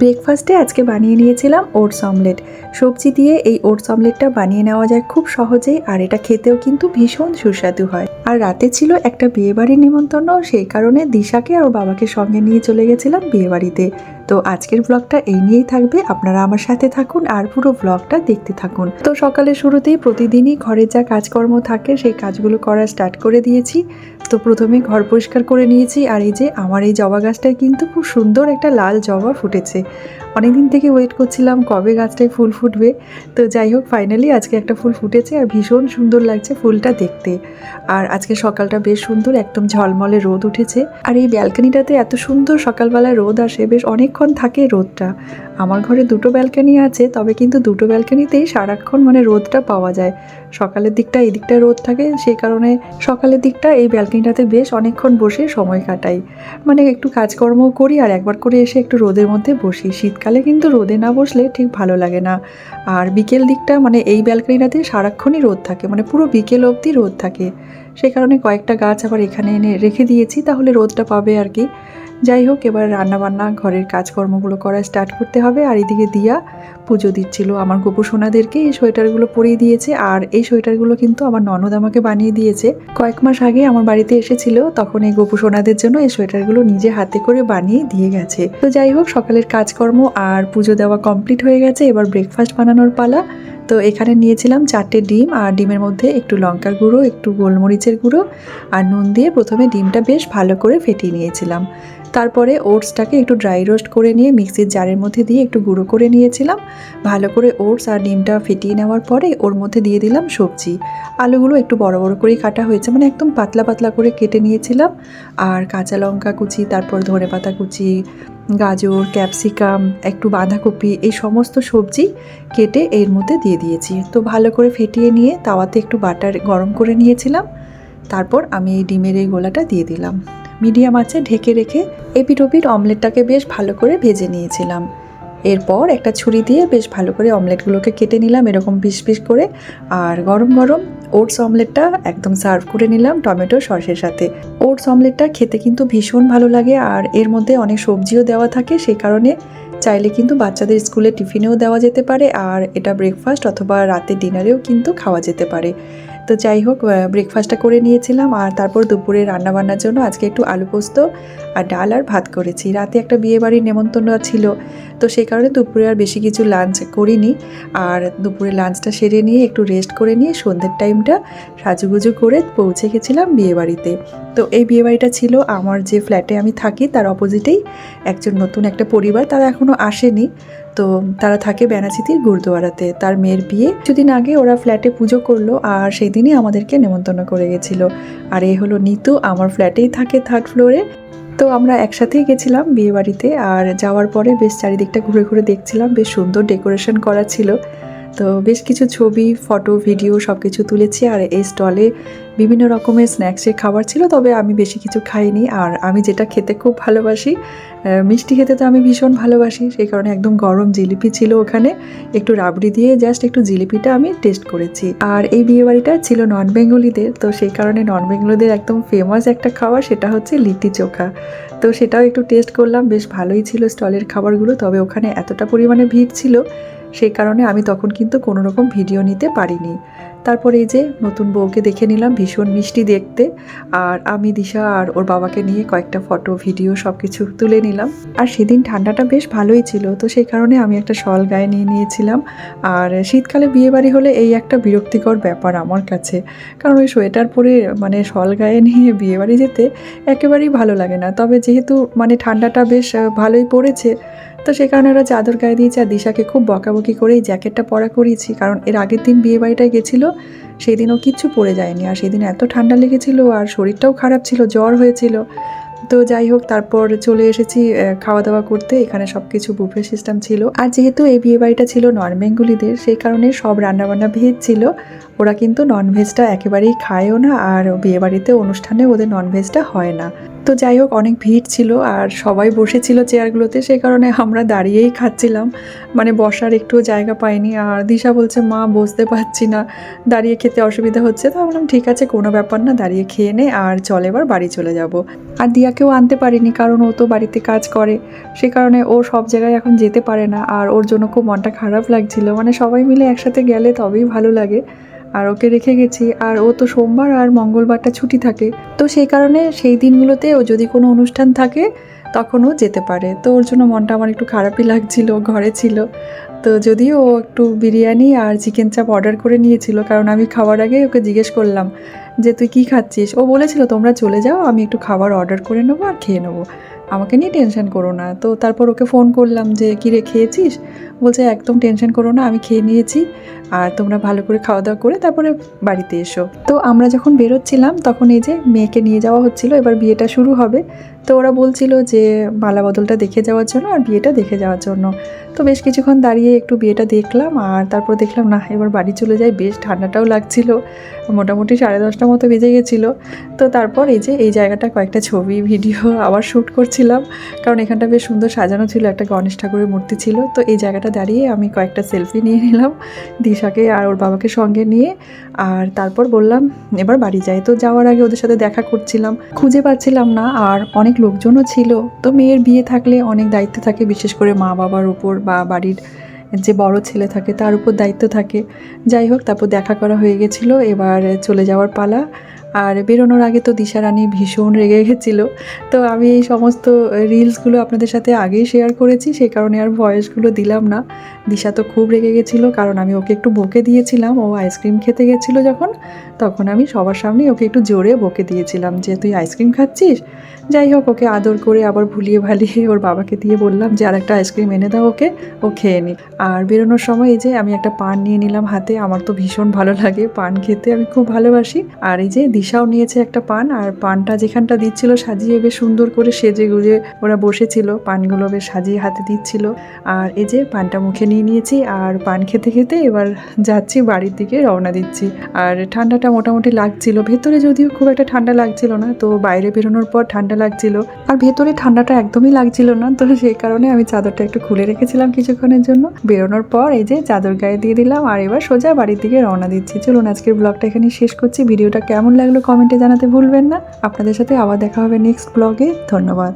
ব্রেকফাস্টে আজকে বানিয়ে নিয়েছিলাম ওটস অমলেট। সবজি দিয়ে এই ওটস অমলেটটা বানিয়ে নেওয়া যায় খুব সহজেই, আর এটা খেতেও কিন্তু ভীষণ সুস্বাদু হয়। আর রাতে ছিল একটা বিয়েবাড়ির নিমন্ত্রণ, সেই কারণে দিশাকে আর বাবাকে সঙ্গে নিয়ে চলে গেছিলাম বিয়েবাড়িতে। তো আজকের ব্লগটা এই নিয়েই থাকবে, আপনারা আমার সাথে থাকুন আর পুরো ব্লগটা দেখতে থাকুন। তো সকালে শুরুতেই প্রতিদিনই ঘরের যা কাজকর্ম থাকে, সেই কাজগুলো করা স্টার্ট করে দিয়েছি। তো প্রথমে ঘর পরিষ্কার করে নিয়েছি আর এই যে আমার এই জবা গাছটায় কিন্তু খুব সুন্দর একটা লাল জবা ফুটেছে। অনেকদিন থেকে ওয়েট করছিলাম কবে গাছটায় ফুল ফুটবে। তো যাই হোক ফাইনালি আজকে একটা ফুল ফুটেছে আর ভীষণ সুন্দর লাগছে ফুলটা দেখতে। আর আজকে সকালটা বেশ সুন্দর, একদম ঝলমলে রোদ উঠেছে। আর এই ব্যালকানিটাতে এত সুন্দর সকালবেলায় রোদ আসে, বেশ অনেকক্ষণ থাকে রোদটা। আমার ঘরে দুটো ব্যালকানি আছে, তবে কিন্তু দুটো ব্যালকানিতেই সারাক্ষণ মানে রোদটা পাওয়া যায়। সকালের দিকটা এই দিকটা রোদ থাকে সেই কারণে সকালের দিকটা এই ব্যালকানিটাতে বেশ অনেকক্ষণ বসে সময় কাটাই। মানে একটু কাজকর্ম করি আর একবার করে এসে একটু রোদের মধ্যে বসি। শীতকালে কিন্তু রোদে না বসলে ঠিক ভালো লাগে না। আর বিকেল দিকটা মানে এই ব্যালকনিটাতে সারাক্ষণই রোদ থাকে। মানে পুরো বিকেল অবধি রোদ থাকে। সেই কারণে কয়েকটা গাছ আবার এখানে এনে রেখে দিয়েছি, তাহলে রোদটা পাবে আর কি। যাই হোক, এবার রান্নাবান্না, ঘরের কাজকর্মগুলো করা স্টার্ট করতে হবে। আর এদিকে দিয়া পুজো দিচ্ছিল। আমার গোপু সোনাদেরকে এই সোয়েটারগুলো পরিয়ে দিয়েছে আর এই সোয়েটারগুলো কিন্তু আমার ননদ আমাকে বানিয়ে দিয়েছে। কয়েক মাস আগে আমার বাড়িতে এসেছিল, তখন এই গোপু সোনাদের জন্য এই সোয়েটারগুলো নিজে হাতে করে বানিয়ে দিয়ে গেছে। তো যাই হোক, সকালের কাজকর্ম আর পুজো দেওয়া কমপ্লিট হয়ে গেছে। এবার ব্রেকফাস্ট বানানোর পালা। তো এখানে নিয়েছিলাম চারটে ডিম আর ডিমের মধ্যে একটু লঙ্কার গুঁড়ো, একটু গোলমরিচের গুঁড়ো আর নুন দিয়ে প্রথমে ডিমটা বেশ ভালো করে ফেটিয়ে নিয়েছিলাম। তারপরে ওটসটাকে একটু ড্রাই রোস্ট করে নিয়ে মিক্সির জারের মধ্যে দিয়ে একটু গুঁড়ো করে নিয়েছিলাম। ভালো করে ওটস আর ডিমটা ফেটিয়ে নেওয়ার পরে ওর মধ্যে দিয়ে দিলাম সবজি। আলুগুলো একটু বড় বড় করেই কাটা হয়েছে মানে একদম পাতলা পাতলা করে কেটে নিয়েছিলাম। আর কাঁচা লঙ্কা কুচি, তারপর ধনে পাতা কুচি, গাজর, ক্যাপসিকাম, একটু বাঁধাকপি, এই সমস্ত সবজি কেটে এর মধ্যে দিয়ে দিয়েছি। তো ভালো করে ফেটিয়ে নিয়ে তাওয়াতে একটু বাটার গরম করে নিয়েছিলাম। তারপর আমি এই ডিমের এই গোলাটা দিয়ে দিলাম। মিডিয়াম আছে ঢেকে রেখে এপিট ওপিট অমলেটটাকে বেশ ভালো করে ভেজে নিয়েছিলাম। এরপর একটা ছুরি দিয়ে বেশ ভালো করে অমলেটগুলোকে কেটে নিলাম, এরকম পিস পিস করে। আর গরম গরম ওটস অমলেটটা একদম সার্ভ করে নিলাম টমেটো সসের সাথে। ওটস অমলেটটা খেতে কিন্তু ভীষণ ভালো লাগে আর এর মধ্যে অনেক সবজিও দেওয়া থাকে, সেই কারণে চাইলে কিন্তু বাচ্চাদের স্কুলে টিফিনেও দেওয়া যেতে পারে আর এটা ব্রেকফাস্ট অথবা রাতে ডিনারেও কিন্তু খাওয়া যেতে পারে। তো যাই হোক ব্রেকফাস্টটা করে নিয়েছিলাম আর তারপর দুপুরে রান্নাবান্নার জন্য আজকে একটু আলু পোস্ত আর ডাল আর ভাত করেছি। রাতে একটা বিয়েবাড়ির নেমন্তন্ন ছিল, তো সেই কারণে দুপুরে আর বেশি কিছু লাঞ্চ করিনি আর দুপুরে লাঞ্চটা সেরে নিয়ে একটু রেস্ট করে নিয়ে সন্ধ্যের টাইমটা সাজুগুজু করে পৌঁছে গেছিলাম বিয়েবাড়িতে। তো এই বিয়েবাড়িটা ছিল আমার যে ফ্ল্যাটে আমি থাকি, তার অপোজিটেই একজন নতুন একটা পরিবার, তারা এখনও আসেনি। তো তারা থাকে বেনাচিতির গুরুদুয়ারাতে। তার মেয়ের বিয়ে কিছুদিন আগে ওরা ফ্ল্যাটে পুজো করল আর সেই দিনই আমাদেরকে নেমন্তন্ন করে গেছিল। আর এ হলো নিতু, আমার ফ্ল্যাটেই থাকে থার্ড ফ্লোরে তো আমরা একসাথেই গেছিলাম বিয়েবাড়িতে আর যাওয়ার পরে বেশ চারিদিকটা ঘুরে ঘুরে দেখছিলাম, বেশ সুন্দর ডেকোরেশন করা ছিল। তো বেশ কিছু ছবি, ফটো, ভিডিও সব কিছু তুলেছি আর এই স্টলে বিভিন্ন রকমের স্ন্যাক্সের খাবার ছিল, তবে আমি বেশি কিছু খাইনি। আর আমি যেটা খেতে খুব ভালোবাসি মিষ্টি খেতে তো আমি ভীষণ ভালোবাসি, সেই কারণে একদম গরম জিলিপি ছিল ওখানে। একটু রাবড়ি দিয়ে জাস্ট একটু জিলিপিটা আমি টেস্ট করেছি। আর এই বিয়েবাড়িটা ছিল নন বেঙ্গলিদের তো সেই কারণে নন বেঙ্গলিদের একদম ফেমাস একটা খাবার সেটা হচ্ছে লিট্টি চোখা। তো সেটাও একটু টেস্ট করলাম, বেশ ভালোই ছিল স্টলের খাবারগুলো, তবে ওখানে এতটা পরিমাণে ভিড় ছিল সেই কারণে আমি তখন কিন্তু কোনো রকম ভিডিও নিতে পারিনি। তারপরে এই যে নতুন বউকে দেখে নিলাম ভীষণ মিষ্টি দেখতে। আর আমি, দিশা আর ওর বাবাকে নিয়ে কয়েকটা ফটো, ভিডিও সব কিছু তুলে নিলাম। আর সেদিন ঠান্ডাটা বেশ ভালোই ছিল, তো সেই কারণে আমি একটা শল গায়ে নিয়ে নিয়েছিলাম। আর শীতকালে বিয়েবাড়ি হলে এই একটা বিরক্তিকর ব্যাপার আমার কাছে। কারণ ওই সোয়েটার পরে মানে শল গায়ে নিয়ে বিয়েবাড়ি যেতে একেবারেই ভালো লাগে না। তবে যেহেতু মানে ঠান্ডাটা বেশ ভালোই পড়েছে তো সে কারণে ওরা চাদর গায়ে দিয়েছে আর দিশাকে খুব বকাবকি করে এই জ্যাকেটটা পরা করিয়েছি। কারণ এর আগের দিন বিয়ে বাড়িটায় গেছিল সেই দিনও কিচ্ছু পরে যায়নি। আর সেদিন এত ঠান্ডা লেগেছিল আর শরীরটাও খারাপ ছিল, জ্বর হয়েছিল। তো যাই হোক, তারপর চলে এসেছি খাওয়া দাওয়া করতে। এখানে সব কিছু বুফে সিস্টেম ছিল। আর যেহেতু এই বিয়ে বাড়িটা ছিল নন বেঙ্গলিদের, সেই কারণে সব রান্নাবান্না ভেজ ছিল। ওরা কিন্তু ননভেজটা একেবারেই খায়ও না আর বিয়েবাড়িতে অনুষ্ঠানে ওদের ননভেজটা হয় না। তো যাই হোক, অনেক ভিড় ছিল আর সবাই বসেছিল চেয়ারগুলোতে সেই কারণে আমরা দাঁড়িয়েই খাচ্ছিলাম। মানে বসার একটু জায়গা পাইনি আর দিশা বলছে, মা, বসতে পারছি না, দাঁড়িয়ে খেতে অসুবিধা হচ্ছে। তো বললাম ঠিক আছে, কোনো ব্যাপার না, দাঁড়িয়ে খেয়ে নে আর চল এবার বাড়ি চলে যাব। আর দিয়াকেও আনতে পারিনি কারণ ও তো বাড়িতে কাজ করে। সে কারণে ও সব জায়গায় এখন যেতে পারে না আর ওর জন্য খুব মনটা খারাপ লাগছিল। মানে সবাই মিলে একসাথে গেলে তবেই ভালো লাগে। আর ওকে রেখে গেছি। আর ও তো সোমবার আর মঙ্গলবারটা ছুটি থাকে। তো সেই কারণে সেই দিনগুলোতে ও যদি কোনো অনুষ্ঠান থাকে, তখন ও যেতে পারে। তো ওর জন্য মনটা আমার একটু খারাপই লাগছিল, ঘরে ছিল। তো যদিও ও একটু বিরিয়ানি আর চিকেন চাপ অর্ডার করে নিয়েছিল, কারণ আমি খাওয়ার আগে ওকে জিজ্ঞেস করলাম যে তুই কী খাচ্ছিস? ও বলেছিল, তোমরা চলে যাও, আমি একটু খাবার অর্ডার করে নেব আর খেয়ে নেব। আমাকে নিয়ে টেনশন করো না। তো তারপর ওকে ফোন করলাম যে, কী রে, খেয়েছিস? বলছে, একদম টেনশন করো না, আমি খেয়ে নিয়েছি। আর তোমরা ভালো করে খাওয়া দাওয়া করে তারপরে বাড়িতে এসো। তো আমরা যখন বেরোচ্ছিলাম, তখন এই যে মেয়েকে নিয়ে যাওয়া হচ্ছিল, এবার বিয়েটা শুরু হবে। তো ওরা বলছিল যে, মালা বদলটা দেখে যাওয়ার জন্য আর বিয়েটা দেখে যাওয়ার জন্য। তো বেশ কিছুক্ষণ দাঁড়িয়ে একটু বিয়েটা দেখলাম, আর তারপর দেখলাম, না, এবার বাড়ি চলে যাই। বেশ ঠান্ডাটাও লাগছিল। মোটামুটি সাড়ে দশটা মতো বেজে গেছিল। তো তারপর এই যে এই জায়গাটা কয়েকটা ছবি, ভিডিও আবার শ্যুট করছিলাম। কারণ এখানটা বেশ সুন্দর সাজানো ছিল, একটা গণেশ ঠাকুরের মূর্তি ছিল। তো এই জায়গাটা দাঁড়িয়ে আমি কয়েকটা সেলফি নিয়ে নিলাম দিশাকে আর ওর বাবাকে সঙ্গে নিয়ে। আর তারপর বললাম, এবার বাড়ি যাই। তো যাওয়ার আগে ওদের সাথে দেখা করছিলাম। খুঁজে পাচ্ছিলাম না আর অনেক লোকজনও ছিল। তো মেয়ের বিয়ে থাকলে অনেক দায়িত্ব থাকে, বিশেষ করে মা বাবার উপর বা বাড়ির যে বড় ছেলে থাকে তার উপর দায়িত্ব থাকে। যাই হোক, তারপর দেখা করা হয়ে গেছিল। এবার চলে যাওয়ার পালা। আর বেরোনোর আগে তো দিশারানী ভীষণ রেগে গেছিল। তো আমি এই সমস্ত রিলসগুলো আপনাদের সাথে আগেই শেয়ার করেছি সেই কারণে আর ভয়েসগুলো দিলাম না। দিশা তো খুব রেগে গেছিল, কারণ আমি ওকে একটু বকে দিয়েছিলাম। ও আইসক্রিম খেতে গেছিল যখন, তখন আমি সবার সামনে ওকে একটু জোরে বকে দিয়েছিলাম যে, তুই আইসক্রিম খাচ্ছিস? যাই হোক, ওকে আদর করে আবার ভুলিয়ে ভালিয়ে ওর বাবাকে দিয়ে বললাম যে, আর একটা আইসক্রিম এনে দাও ওকে, ও খেয়ে নি। আর বেরোনোর সময় এই যে আমি একটা পান নিয়ে নিলাম হাতে, আমার তো ভীষণ ভালো লাগে পান খেতে, আমি খুব ভালোবাসি। আর এই যে দিশাও নিয়েছে একটা পান, আর পানটা যেখানটা দিচ্ছিল সাজিয়ে বেশ সুন্দর করে সেজে গুজে ওরা বসেছিল। পানগুলো বেশ সাজিয়ে হাতে দিচ্ছিল। আর এই যে পানটা মুখে নিয়ে নিয়েছি, আর পান খেতে খেতে এবার যাচ্ছি বাড়ির দিকে রওনা দিচ্ছি। আর ঠান্ডাটা মোটামুটি লাগছিল। ভেতরে যদিও খুব একটা ঠান্ডা লাগছিল না, তো বাইরে বেরোনোর পর ঠান্ডা লাগছিল। আর ভেতরে ঠান্ডাটা একদমই লাগছিল না, তো সেই কারণে আমি চাদরটা একটু খুলে রেখেছিলাম কিছুক্ষণের জন্য। বেরোনোর পর এই যে চাদর গায়ে দিয়ে দিলাম, আর এবার সোজা বাড়ির দিকে রওনা দিচ্ছি। চলুন আজকের ব্লগটা এখানে শেষ করছি। ভিডিওটা কেমন লাগল কমেন্টে জানাতে ভুলবেন না। আপনাদের সাথে আবার দেখা হবে নেক্সট ব্লগে ধন্যবাদ।